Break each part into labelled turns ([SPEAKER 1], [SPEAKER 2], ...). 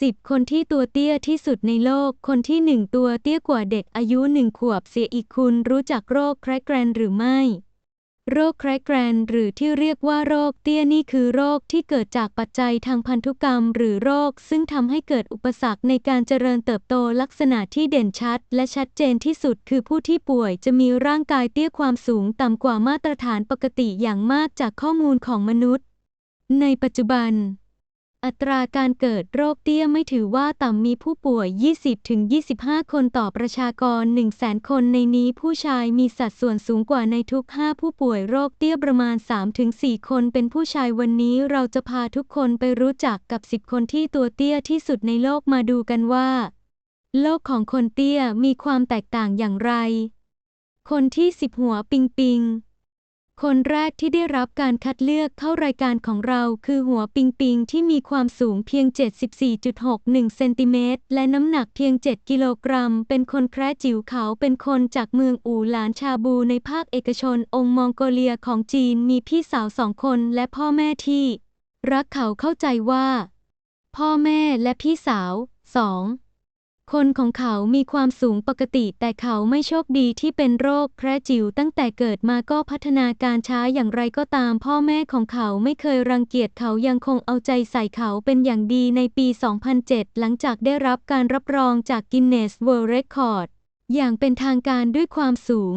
[SPEAKER 1] 10 คนที่ตัวเตี้ยที่สุดในโลก คนที่1ตัวเตี้ยกว่าเด็กอายุ1ขวบเสียอีกคุณรู้จักโรคแครกแกรนหรือไม่ โรคแครกแกรนหรือที่เรียกว่าโรคเตี้ยนี่คือโรคที่เกิดจากปัจจัยทางพันธุกรรม หรือโรค ซึ่งทำให้เกิดอุปสรรคในการเจริญเติบโตลักษณะที่เด่นชัด และชัดเจนที่สุดคือผู้ที่ป่วยจะมีร่างกายเตี้ยความสูงต่ำกว่ามาตรฐานปกติอย่างมากจากข้อมูลของมนุษย์ ในปัจจุบัน อัตราการเกิดโรคเตี้ยไม่ถือว่าต่ำมีผู้ป่วย 20-25 คนต่อประชากร 100,000 คนในนี้ผู้ชายมีสัดส่วนสูงกว่าในทุก 5 ผู้ป่วยโรคเตี้ยประมาณ 3-4 คนเป็นผู้ชายวันนี้เราจะพาทุกคนไปรู้จักกับ 10 คนที่ตัวเตี้ยที่สุดในโลกมาดูกันว่า โลกของคนเตี้ยมีความแตกต่างอย่างไร คนที่ 10 หัวปิงปิง คนแรกที่ได้รับการคัดเลือกเข้ารายการของเราคือหัวปิงปิงที่มีความสูงเพียง 74.61 เซนติเมตร และน้ำหนักเพียง 7 กิโลกรัม เป็นคนแคระจิ๋วเขาเป็นคนจากเมืองอู่หลานชาบูในภาคเอกชนองค์มองโกเลียของจีนมีพี่สาวสองคนและพ่อแม่ที่ รักเขาเข้าใจว่า พ่อแม่และพี่สาวสอง คนของเขามีความสูงปกติ แต่เขาไม่โชคดีที่เป็นโรคแคระจิ๋วตั้งแต่เกิดมาก็พัฒนาการช้าอย่างไรก็ตาม พ่อแม่ของเขาไม่เคยรังเกียจเขายังคงเอาใจใส่เขาเป็นอย่างดีในปี 2007 หลังจากได้รับการรับรองจาก Guinness World Record อย่างเป็นทางการด้วยความสูง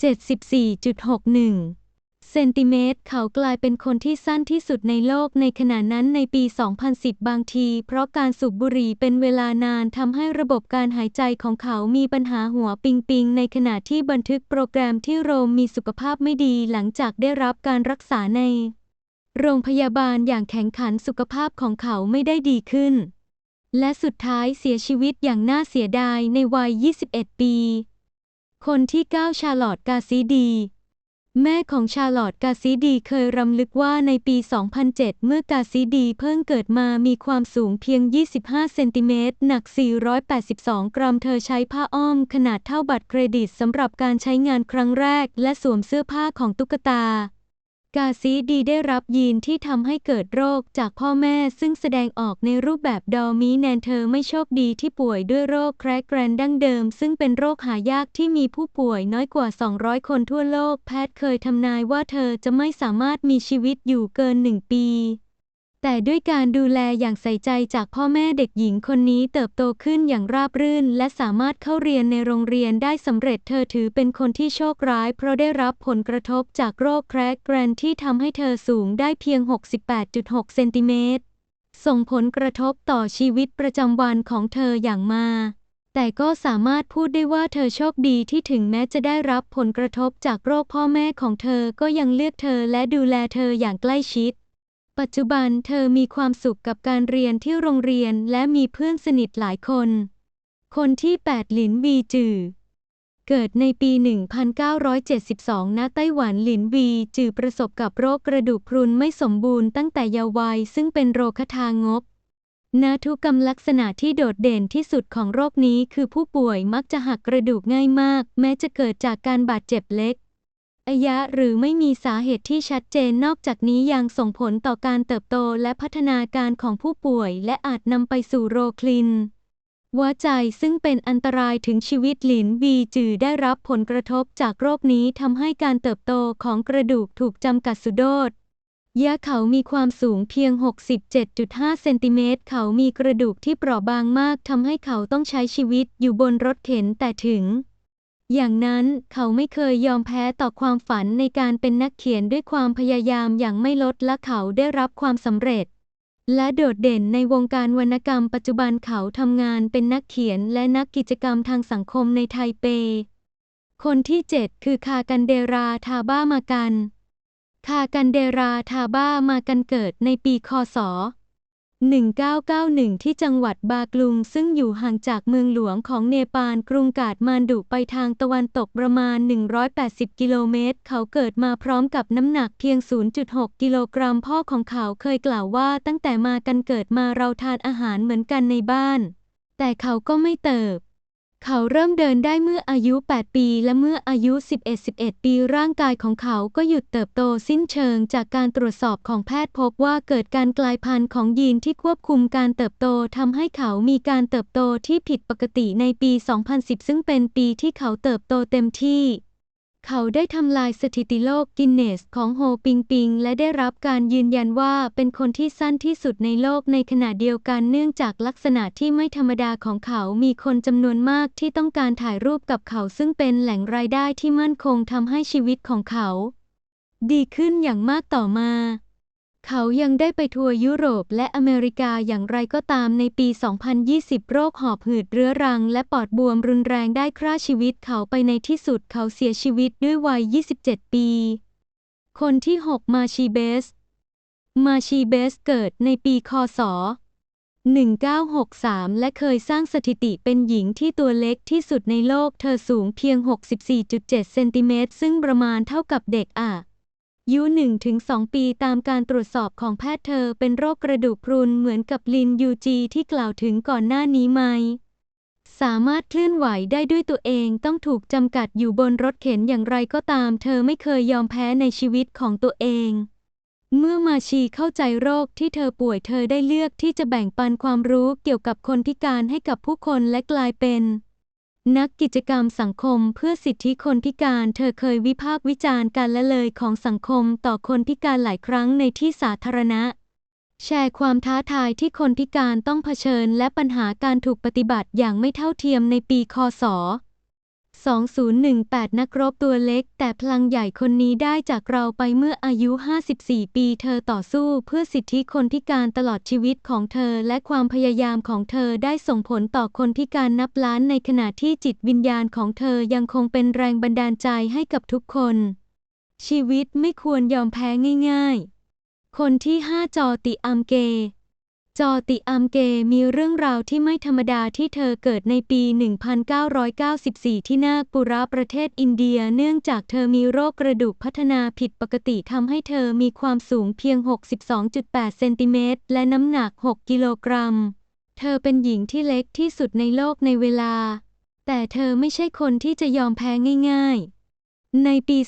[SPEAKER 1] 74.61 เซนติเมตร เขากลายเป็นคนที่สั้นที่สุดในโลกในขณะนั้นในปี 2010 บางที เพราะการสูบบุหรี่เป็นเวลานานทำให้ระบบการหายใจของเขามีปัญหาหัวปิงปิงในขณะที่บันทึกโปรแกรมที่โรมมีสุขภาพไม่ดีหลังจากได้รับการรักษาใน โรงพยาบาลอย่างแข็งขันสุขภาพของเขาไม่ได้ดีขึ้น และสุดท้ายเสียชีวิตอย่างน่าเสียดายในวัย 21 ปี คนที่ 9 ชาร์ลอตกาซีดี แม่ของชาลอตกาซิดีเคยรำลึกว่าในปี 2007 เมื่อกาซิดีเพิ่งเกิดมามีความสูงเพียง 25 เซนติเมตร หนัก 482 กรัม เธอใช้ผ้าอ้อมขนาดเท่าบัตรเครดิตสำหรับการใช้งานครั้งแรก และสวมเสื้อผ้าของตุ๊กตา กาซีดีได้รับยีนที่ทำให้เกิดโรคจากพ่อแม่ซึ่งแสดงออกในรูปแบบดอมีแนนเธอไม่โชคดีที่ป่วยด้วยโรคแครกแกรนดั้งเดิม ซึ่งเป็นโรคหายากที่มีผู้ป่วยน้อยกว่า 200 คนทั่วโลก แพทย์เคยทำนายว่าเธอจะไม่สามารถมีชีวิตอยู่เกินหนึ่งปี แต่ด้วยการดูแลอย่างใส่ใจจากพ่อแม่เด็กหญิงคนนี้เติบโตขึ้นอย่างราบรื่น และสามารถเข้าเรียนในโรงเรียนได้สำเร็จเธอถือเป็นคนที่โชคร้าย เพราะได้รับผลกระทบจากโรคแครกแกรนที่ทำให้เธอสูงได้เพียง 68.6 เซนติเมตร ส่งผลกระทบต่อชีวิตประจำวันของเธออย่างมาแต่ก็สามารถพูดได้ว่าเธอโชคดีที่ถึงแม้จะได้รับผลกระทบจากโรคพ่อแม่ของเธอก็ยังเลือกเธอและดูแลเธออย่างใกล้ชิด ปัจจุบันเธอมีความสุขกับการเรียนที่โรงเรียนและมีเพื่อนสนิทหลายคน คนที่ 8 หลินวีจือ เกิดในปี 1972 ณ ไต้หวันหลินวีจือประสบกับโรคกระดูกพรุนไม่สมบูรณ์ตั้งแต่เยาว์วัยซึ่งเป็นโรคทางบนาทุกรรมลักษณะที่โดดเด่นที่สุดของโรคนี้คือผู้ป่วยมักจะหักกระดูกง่ายมาก แม้จะเกิดจากการบาดเจ็บเล็ก อายะหรือไม่มีสาเหตุที่ชัดเจนนอกจากนี้ยังส่งผลต่อการเติบโตและพัฒนาการของผู้ป่วย และอาจนำไปสู่โรคลินหัวใจซึ่งเป็นอันตรายถึงชีวิตหลินวีจือได้รับผลกระทบจากโรคนี้ทำให้การเติบโตของกระดูกถูกจำกัดสุดโดดยะเขามีความสูงเพียง 67.5 เซนติเมตร เขามีกระดูกที่เปราะบางมากทำให้เขาต้องใช้ชีวิตอยู่บนรถเข็นแต่ถึง อย่างนั้นเขาไม่เคยยอมแพ้ต่อความฝันในการเป็นนักเขียนด้วยความพยายามอย่างไม่ลดและเขาได้รับความสำเร็จ และโดดเด่นในวงการวรรณกรรมปัจจุบันเขาทำงานเป็นนักเขียนและนักกิจกรรมทางสังคมในไทเป คนที่ 7 คือคากันเดราทาบ้ามากัน คากันเดราทาบ้ามากันเกิดในปีคศ 1991 ที่จังหวัดบากลุง ซึ่งอยู่ห่างจากเมืองหลวงของเนปาลกรุงกาดมานดุไปทางตะวันตกประมาณ 180 กิโลเมตร เขาเกิดมาพร้อมกับน้ำหนักเพียง 0.6 กิโลกรัมพ่อของเขาเคยกล่าวว่าตั้งแต่มากันเกิดมาเราทานอาหารเหมือนกันในบ้าน แต่เขาก็ไม่เติบ เขาเริ่มเดินได้เมื่ออายุ 8 ปี และเมื่ออายุ 11-11 ปีร่างกายของเขาก็หยุดเติบโตสิ้นเชิง จากการตรวจสอบของแพทย์พบว่าเกิดการกลายพันธุ์ของยีนที่ควบคุมการเติบโตทำให้เขามีการเติบโตที่ผิดปกติในปี 2010 ซึ่งเป็นปีที่เขาเติบโตเต็มที่ เขาได้ทำลายสถิติโลกกินเนสของโฮปิงปิง และได้รับการยืนยันว่าเป็นคนที่สั้นที่สุดในโลกในขณะเดียวกันเนื่องจากลักษณะที่ไม่ธรรมดาของเขา มีคนจำนวนมากที่ต้องการถ่ายรูปกับเขาซึ่งเป็นแหล่งรายได้ที่มั่นคงทำให้ชีวิตของเขา ดีขึ้นอย่างมากต่อมา เขายังได้ไปทัวร์ยุโรปและอเมริกาอย่างไรก็ตามในปี 2020 โรคหอบหืดเรื้อรัง และปอดบวมรุนแรงได้ฆ่าชีวิตเขาไปในที่สุดเขาเสียชีวิตด้วยวัย 27 ปี คนที่ 6 มาชีเบส มาชีเบสเกิดในปีคศ 1963 และเคยสร้างสถิติเป็นหญิงที่ตัวเล็กที่สุดในโลก เธอสูงเพียง 64.7 เซนติเมตรซึ่งประมาณเท่ากับเด็กอะ ยุ1-2 ปีตามการตรวจสอบของแพทย์เธอเป็นโรคกระดูกพรุนเหมือนกับลินยูจีที่กล่าวถึงก่อนหน้านี้ไหม สามารถเคลื่อนไหวได้ด้วยตัวเองต้องถูกจำกัดอยู่บนรถเข็นอย่างไรก็ตาม เธอไม่เคยยอมแพ้ในชีวิตของตัวเอง เมื่อมาชีเข้าใจโรคที่เธอป่วยเธอได้เลือกที่จะแบ่งปันความรู้เกี่ยวกับคนพิการให้กับผู้คนและกลายเป็น นักกิจกรรมสังคมเพื่อสิทธิคนพิการเธอเคยวิพากษ์วิจารณ์การละเลยของสังคมต่อคนพิการหลายครั้งในที่สาธารณะ แชร์ความท้าทายที่คนพิการต้องเผชิญและปัญหาการถูกปฏิบัติอย่างไม่เท่าเทียมในปีคศ 2018 นักรบตัวเล็ก แต่พลังใหญ่คนนี้ได้จากเราไปเมื่ออายุ 54 ปี เธอต่อสู้เพื่อสิทธิคนพิการตลอดชีวิตของเธอ และความพยายามของเธอได้ส่งผลต่อคนพิการนับล้านในขณะที่จิตวิญญาณของเธอยังคงเป็นแรงบันดาลใจให้กับทุกคน ชีวิตไม่ควรยอมแพ้ง่าย ๆ คนที่ 5 จอติอัมเก จอติอัมเกมีเรื่องราวที่ไม่ธรรมดาที่เธอเกิดในปี 1994 ที่นาคปุระประเทศอินเดีย เนื่องจากเธอมีโรคกระดูกพัฒนาผิดปกติทำให้เธอมีความสูงเพียง 62.8 เซนติเมตร และน้ำหนัก 6 กิโลกรัม เธอเป็นหญิงที่เล็กที่สุดในโลกในเวลา แต่เธอไม่ใช่คนที่จะยอมแพ้ง่าย ๆ ในปี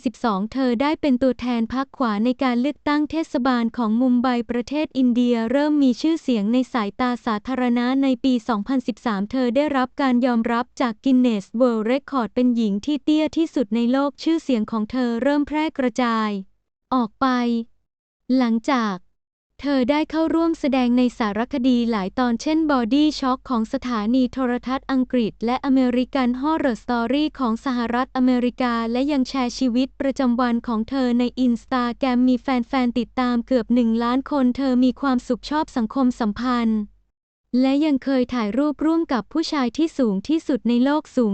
[SPEAKER 1] 2012 เธอได้เป็นตัวแทนพรรคขวาในการเลือกตั้งเทศบาลของมุมไบประเทศอินเดียเริ่มมีชื่อเสียงในสายตาสาธารณะในปี 2013 เธอได้รับการยอมรับจากกินเนสเวิลด์เรคคอร์ดเป็นหญิงที่เตี้ยที่สุดในโลกชื่อเสียงของเธอเริ่มแพร่กระจาย ออกไป หลังจาก เธอได้เข้าร่วมแสดงในสารคดีหลายตอนเช่น Body Shock ของสถานีโทรทัศน์อังกฤษ และ American Horror Story ของสหรัฐอเมริกา และยังแชร์ชีวิตประจำวันของเธอในอินสตาแกรมมีแฟนๆ ติดตามเกือบหนึ่งล้านคน เธอมีความสุขชอบสังคมสัมพันธ์ และยังเคยถ่ายรูปร่วมกับผู้ชายที่สูงที่สุดในโลกสูง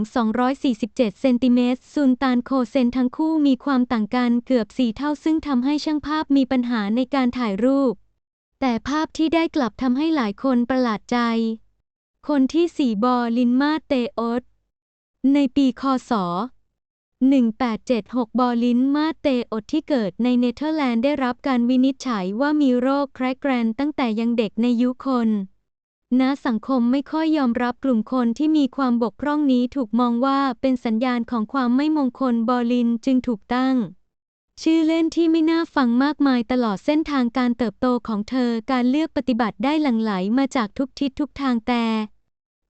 [SPEAKER 1] 247 เซนติเมตรซุนตานโคเซนทั้งคู่มีความต่างกันเกือบสี่เท่าซึ่งทำให้ช่างภาพมีปัญหาในการถ่ายรูป แต่ภาพที่ได้กลับทำให้หลายคนประหลาดใจ คนที่สี่บอลินมาเตอสในปีคศ 1876 บอลินมาเตอสที่เกิดในเนเธอร์แลนด์ได้รับการวินิจฉัยว่ามีโรคแครกแกรนตั้งแต่ยังเด็กในยุคคนณสังคมไม่ค่อยยอมรับกลุ่มคนที่มีความบกพร่องนี้ถูกมองว่าเป็นสัญญาณของความไม่มงคลบอลินจึงถูกตั้ง ชื่อเล่นที่ไม่น่าฟังมากมายตลอดเส้นทางการเติบโตของเธอการเลือกปฏิบัติได้หลั่งไหลมาจากทุกทิศทุกทางแต่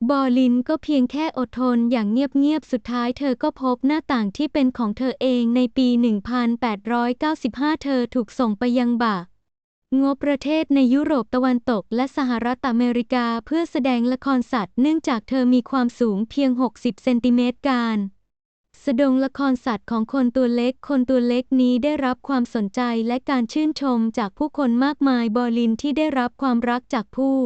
[SPEAKER 1] บอลินก็เพียงแค่อดทนอย่างเงียบๆ สุดท้ายเธอก็พบหน้าต่างที่เป็นของเธอเองในปี 1895 เธอถูกส่งไปยังบะงบประเทศในยุโรปตะวันตกและสหรัฐอเมริกาเพื่อแสดงละครสัตว์ เนื่องจากเธอมีความสูงเพียง 60 เซนติเมตรการ สดงละครสัตว์ของคนตัวเล็ก คนตัวเล็กนี้ได้รับความสนใจและการชื่นชมจากผู้คนมากมายบอลินที่ได้รับความรักจากผู้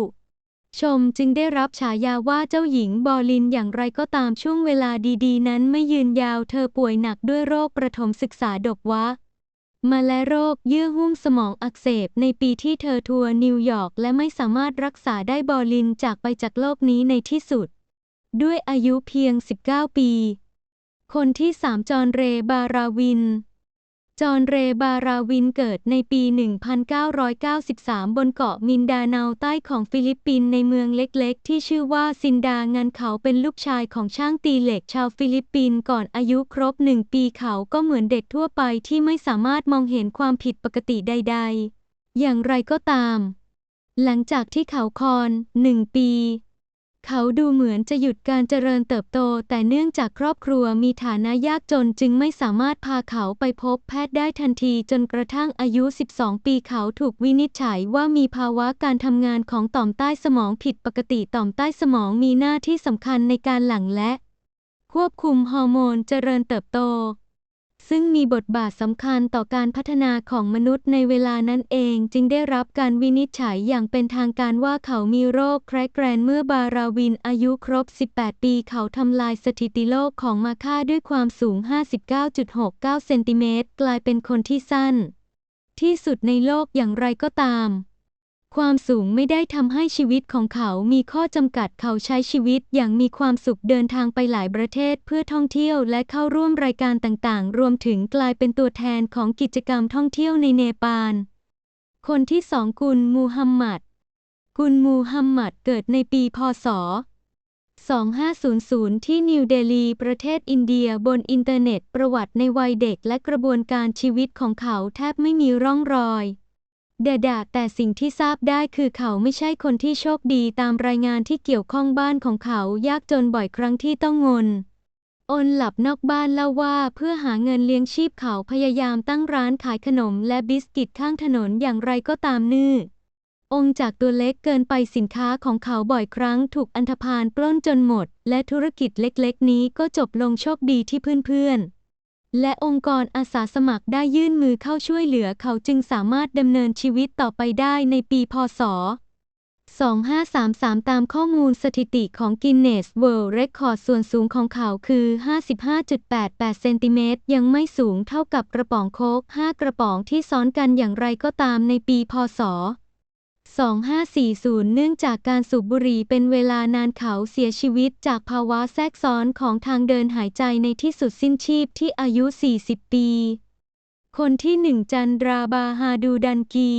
[SPEAKER 1] ชมจึงได้รับฉายาว่าเจ้าหญิงบอลินอย่างไรก็ตามช่วงเวลาดีๆ นั้นไม่ยืนยาวเธอป่วยหนักด้วยโรคประถมศึกษาดกวะ มาและโรคเยื่อหุ้มสมองอักเสบในปีที่เธอทัวร์นิวยอร์กและไม่สามารถรักษาได้บอลินจากไปจากโลกนี้ในที่สุด ด้วยอายุเพียง 19 ปี คนที่3จอห์นเรย์บาราวิน จอห์นเรย์บาราวินเกิดในปี 1993 บนเกาะมินดาเนาใต้ของฟิลิปปินส์ในเมืองเล็กๆ ที่ชื่อว่าซินดางานเขาเป็นลูกชายของช่างตีเหล็กชาวฟิลิปปินส์ก่อนอายุครบหนึ่งปีเขาก็เหมือนเด็กทั่วไปที่ไม่สามารถมองเห็นความผิดปกติใด ๆ อย่างไรก็ตาม หลังจากที่เขาคอนหนึ่งปี เขาดูเหมือนจะหยุดการเจริญเติบโต แต่เนื่องจากครอบครัวมีฐานะยากจนจึงไม่สามารถพาเขาไปพบแพทย์ได้ทันทีจนกระทั่งอายุ 12 ปีเขาถูกวินิจฉัยว่ามีภาวะการทำงานของต่อมใต้สมองผิดปกติต่อมใต้สมองมีหน้าที่สำคัญในการหลั่งและ ควบคุมฮอร์โมนเจริญเติบโต ซึ่งมีบทบาทสำคัญต่อการพัฒนาของมนุษย์ในเวลานั้นเองจึงได้รับการวินิจฉัยอย่างเป็นทางการว่าเขามีโรคแครแกรนเมื่อบาราวินอายุครบ 18 ปีเขาทำลายสถิติโลกของมาค่าด้วยความสูง 59.69 เซนติเมตรกลายเป็นคนที่สั้น ที่สุดในโลกอย่างไรก็ตาม ความสูงไม่ได้ทำให้ชีวิตของเขามีข้อจำกัดเขาใช้ชีวิตอย่างมีความสุขเดินทางไปหลายประเทศเพื่อท่องเที่ยวและเข้าร่วมรายการต่างๆ รวมถึงกลายเป็นตัวแทนของกิจกรรมท่องเที่ยวในเนปาล คนที่สองกุลมูฮัมหมัด กุลมูฮัมหมัดเกิดในปีพศ 2500 ที่นิวเดลี ประเทศอินเดียบนอินเทอร์เน็ตประวัติในวัยเด็กและกระบวนการชีวิตของเขาแทบไม่มีร่องรอย เดดาแต่สิ่งที่ทราบได้คือเขาไม่ใช่คนที่โชคดีตามรายงานที่เกี่ยวข้องบ้านของเขายากจนบ่อยครั้งที่ต้องงนอนหลับนอกบ้านเล่าว่าเพื่อหาเงินเลี้ยงชีพเขาพยายามตั้งร้านขายขนมและบิสกิตข้างถนนอย่างไรก็ตามนื่อ องค์จากตัวเล็กเกินไปสินค้าของเขาบ่อยครั้งถูกอันธพาลปล้นจนหมด และธุรกิจเล็กๆ นี้ก็จบลงโชคดีที่เพื่อนๆ และองค์กรอาสาสมัครได้ยื่นมือเข้าช่วยเหลือเขาจึงสามารถดำเนินชีวิตต่อไปได้ในปีพศ 2533 ตามข้อมูลสถิติของ Guinness World Record ส่วนสูงของเขาคือ 55.88 เซนติเมตร ยังไม่สูงเท่ากับกระป๋องโค้ก5 กระป๋องที่ซ้อนกันอย่างไรก็ตามในปีพศ 2540 เนื่องจากการสูบบุหรี่เป็นเวลานานเขาเสียชีวิตจากภาวะแทรกซ้อนของทางเดินหายใจในที่สุดสิ้นชีพที่อายุ 40 ปี คนที่หนึ่งจันดราบาฮาดูดันกี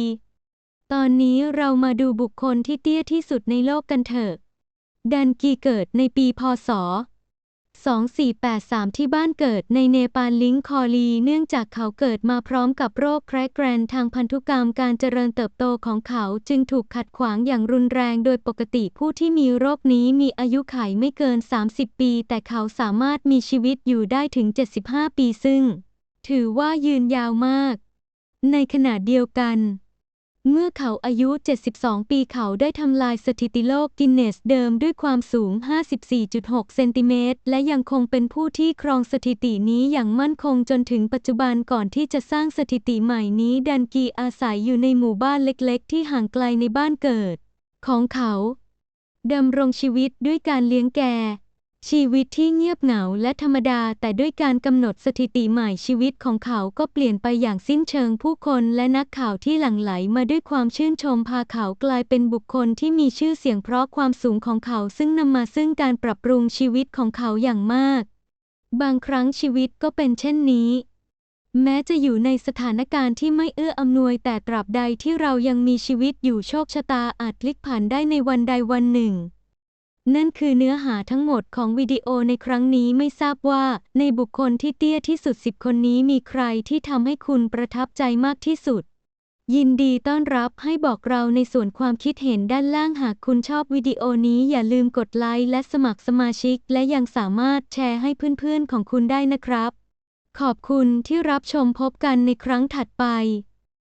[SPEAKER 1] ตอนนี้เรามาดูบุคคลที่เตี้ยที่สุดในโลกกันเถอะ ดันกีเกิดในปีพศ 2483 ที่บ้านเกิดในเนปาลลิงคอลี เนื่องจากเขาเกิดมาพร้อมกับโรคแครแกรนทางพันธุกรรมการเจริญเติบโตของเขาจึงถูกขัดขวางอย่างรุนแรง โดยปกติผู้ที่มีโรคนี้มีอายุขัยไม่เกิน 30 ปี แต่เขาสามารถมีชีวิตอยู่ได้ถึง 75 ปีซึ่ง ถือว่ายืนยาวมาก ในขณะเดียวกัน เมื่อเขาอายุ 72 ปีเขาได้ทำลายสถิติโลกกินเนสเดิมด้วยความสูง 54.6 เซนติเมตร และยังคงเป็นผู้ที่ครองสถิตินี้อย่างมั่นคงจนถึงปัจจุบันก่อนที่จะสร้างสถิติใหม่นี้ ดันกีอาศัยอยู่ในหมู่บ้านเล็กๆ ที่ห่างไกลในบ้านเกิด ของเขาดำรงชีวิตด้วยการเลี้ยงแกะ ชีวิตที่เงียบเหงาและธรรมดา แต่ด้วยการกำหนดสถิติใหม่ชีวิตของเขาก็เปลี่ยนไปอย่างสิ้นเชิงผู้คนและนักข่าวที่หลั่งไหลมาด้วยความชื่นชมพาเขากลายเป็นบุคคลที่มีชื่อเสียงเพราะความสูงของเขาซึ่งนำมาซึ่งการปรับปรุงชีวิตของเขาอย่างมาก บางครั้งชีวิตก็เป็นเช่นนี้แม้จะอยู่ในสถานการณ์ที่ไม่เอื้ออำนวยแต่ตราบใดที่เรายังมีชีวิตอยู่โชคชะตาอาจพลิกผันได้ในวันใดวันหนึ่ง นั่นคือเนื้อหาทั้งหมดของวิดีโอในครั้งนี้ไม่ทราบว่า ในบุคคลที่เตี้ยที่สุดสิบคนนี้มีใครที่ทำให้คุณประทับใจมากที่สุด ยินดีต้อนรับให้บอกเราในส่วนความคิดเห็นด้านล่างหากคุณชอบวิดีโอนี้อย่าลืมกดไลค์และสมัครสมาชิก และยังสามารถแชร์ให้เพื่อนๆของคุณได้นะครับ ขอบคุณที่รับชมพบกันในครั้งถัดไป